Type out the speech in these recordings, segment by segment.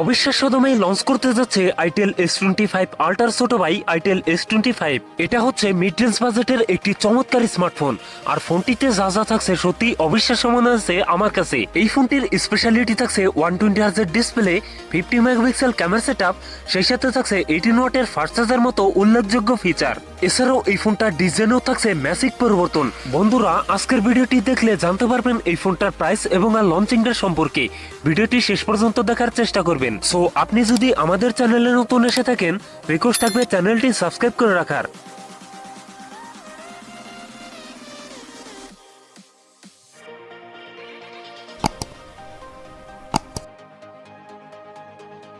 অবিশ্বাস্য দামে লঞ্চ করতে যাচ্ছে আইটেল এস টোয়েন্টি ফাইভ আল্ট্রার ছোট ভাই আইটেল এস টোয়েন্টি ফাইভ এটা হচ্ছে মিড রেঞ্জ বাজেটের একটি চমৎকার স্মার্টফোন আর ফোনটিতে যা যা থাকছে সত্যি অবিশ্বাস্য মনে হচ্ছে আমার কাছে। এই ফোনটির স্পেশালিটি থাকছে one twenty হার্জের display fifty megapixel camera set সেই সাথে থাকছে এইটিন ওয়াটের ফাস্ট চার্জার মতো উল্লেখযোগ্য ফিচার এছাড়াও এই ফোনটার ডিজাইনও থাকছে ম্যাসিক পরিবর্তন। বন্ধুরা, আজকের ভিডিওটি দেখলে জানতে পারবেন এই ফোনটার প্রাইস এবং আর লঞ্চিংটার সম্পর্কে। ভিডিওটি শেষ পর্যন্ত দেখার চেষ্টা করবেন। সো আপনি যদি আমাদের চ্যানেলে নতুন এসে থাকেন রিকোয়েস্ট থাকবে চ্যানেলটি সাবস্ক্রাইব করে রাখার।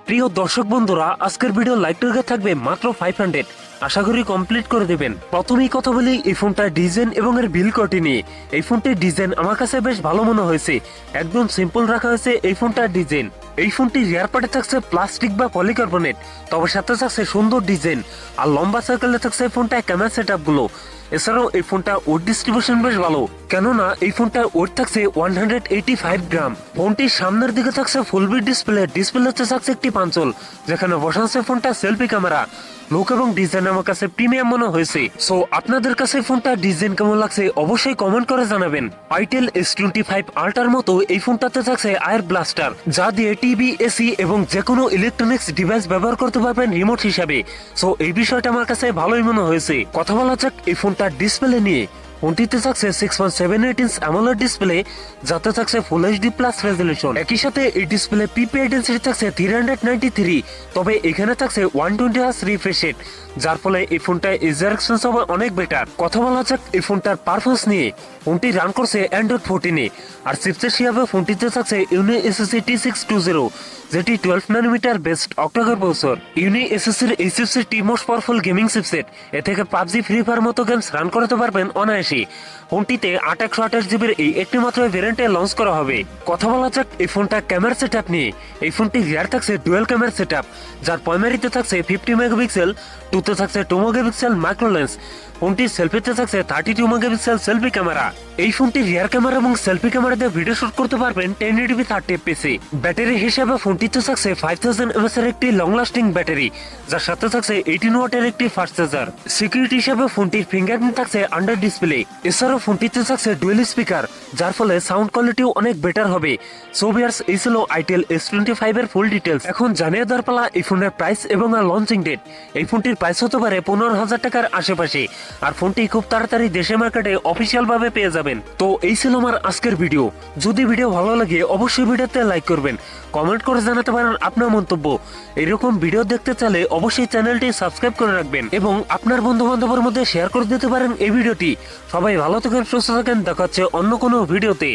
প্রিয় দর্শক বন্ধুরা, আজকের ভিডিও লাইক টার্গেট থাকবে মাত্র ফাইভ হান্ড্রেড আশা করি কমপ্লিট করে দেবেন। প্রথমেই কথা বলি এই ফোনটার ডিজাইন এবং এর বিল কোয়ালিটি নিয়ে। এই ফোনটির ডিজাইন আমার কাছে বেশ ভালো মনে হয়েছে। একদম সিম্পল রাখা হয়েছে এই ফোনটার ডিজাইন এই ফোনটি রিয়ার পার্টে থাকছে প্লাস্টিক বা পলিকার্বনেট, তবে সাথে থাকছে সুন্দর ডিজাইন, আর লম্বা সার্কেলে থাকছে এই ফোনটায় ক্যামেরা সেটগুলো। এছাড়াও এই ফোনটা ওয়েট ডিস্ট্রিবিউশন বেশ ভালো। কেননা এই ফোনটা ওয়েট থাকছে one hundred eighty five gram ফোনটির সামনের দিকে থাকছে ফুল বিট ডিসপ্লে ডিসপ্লেতে থাকছে একটি পাঞ্চল, যেখানে বসাচ্ছে ফোনটা সেলফি ক্যামেরা লুক এবং ডিজাইন আমার কাছে প্রিমিয়াম মনে হয়েছে। সো আপনাদের কাছে ফোনটা ডিজাইন কেমন লাগছে অবশ্যই কমেন্ট করে জানাবেন। Itel S twenty five alter মতো এই ফোনটাতে থাকছে আয়ার ব্লাস্টার যা দিয়ে টিভি এসি এবং যে কোনো ইলেকট্রনিক্স ডিভাইস ব্যবহার করতে পারবেন রিমোট হিসাবে। সো এই বিষয়টা আমার কাছে ভালোই মনে হয়েছে। কথা বলা যাক এই ফোনটার ডিসপ্লে নিয়ে ফোনটিতে থাকছে six point seven eight inch AMOLED display যাতে থাকছে ফুল এইচডি প্লাস রেজলিউশন একই সাথে এই ডিসপ্লে পিপিআই ডেন্সিটি থাকছে থ্রি হান্ড্রেড নাইনটি থ্রি তবে এখানে থাকছে one twenty hertz refresh rate যার ফলে এই ফোনটা ইউজার এক্সপেন্স হবে অনেক বেটার কথা বলা যাক এই ফোনটার পারফরমেন্স নিয়ে। ফোনটি রান করছে অ্যান্ড্রয়েড ফোরটিনে আর চিপসেট হিসাবে ফোনটিতে থাকছে Unisoc T six two zero যেটি twelve nanometer based octa core processor ইউনি এসএসসির এই চিপসেটটি মোস্ট পাওয়ারফুল গেমিং চিপসেট এ থেকে পাবজি ফ্রি ফায়ার মতো গেমস রান করাতে পারবেন অনায়াসে। ফোনটিতে আট একশো আঠাশ জিবির এই একটি মাত্র ভেরিয়েন্টে লঞ্চ করা হবে। কথা বলা যাক, এই ফোনটা ক্যামেরা সেট আপ নিয়ে। এই ফোনটি রিয়ার থাকছে ডুয়েল ক্যামেরা সেট যার প্রাইমারিতে থাকছে ফিফটি মেগাপিক্সেল টুতে থাকছে টু মেগাপিক্সেল মাইক্রো লেন্স ফোনটির সেলফিতে থাকছে thirty two megapixel selfie camera এই ফোনটি রিয়ার ক্যামেরা এবং সেলফি ক্যামেরা দিয়ে ভিডিও শুট করতে পারবেন ten eighty p thirty FPS battery হিসেবে ফোনটিতে থাকছে ফাইভ থাউজেন্ড এমএস এর একটি লং লাস্টিং ব্যাটারি, যার সাথে থাকছে এইটিন ওয়াটের একটি ফাস্ট চার্জার সিকিউরিটি হিসেবে ফোনটির ফিঙ্গারপ্রিন্ট থাকছে আন্ডার ডিসপ্লে এছাড়াও ফোনটিতে থাকছে ডুয়েল স্পিকার যার ফলে সাউন্ড কোয়ালিটিও অনেক বেটার হবে। সো ভিয়ার্স এই ছিল আইটেল এস টোয়েন্টি ফাইভ এর ফুল ডিটেলস এখন জানিয়ে দেওয়ার পালা এই ফোনের প্রাইস এবং লঞ্চিং ডেট এই ফোনটির প্রাইস হতে পারে পনেরো হাজার টাকার আশেপাশে। আর ফোনটি খুব তাড়াতাড়ি দেশে মার্কেটে অফিসিয়াল ভাবে পেয়ে যাবেন। তো এই ছিল আমার আজকের ভিডিও যদি ভিডিও ভালো লাগে, অবশ্যই ভিডিওতে লাইক করবেন। কমেন্ট করে জানাতে পারেন আপনার মন্তব্য। এরকম ভিডিও দেখতে চাইলে অবশ্যই চ্যানেলটি সাবস্ক্রাইব করে রাখবেন এবং আপনার বন্ধু বান্ধবের মধ্যে শেয়ার করে দিতে পারেন এই ভিডিওটি সবাই ভালো থাকেন সুস্থ থাকেন। দেখা হচ্ছে অন্য কোনো ভিডিওতে।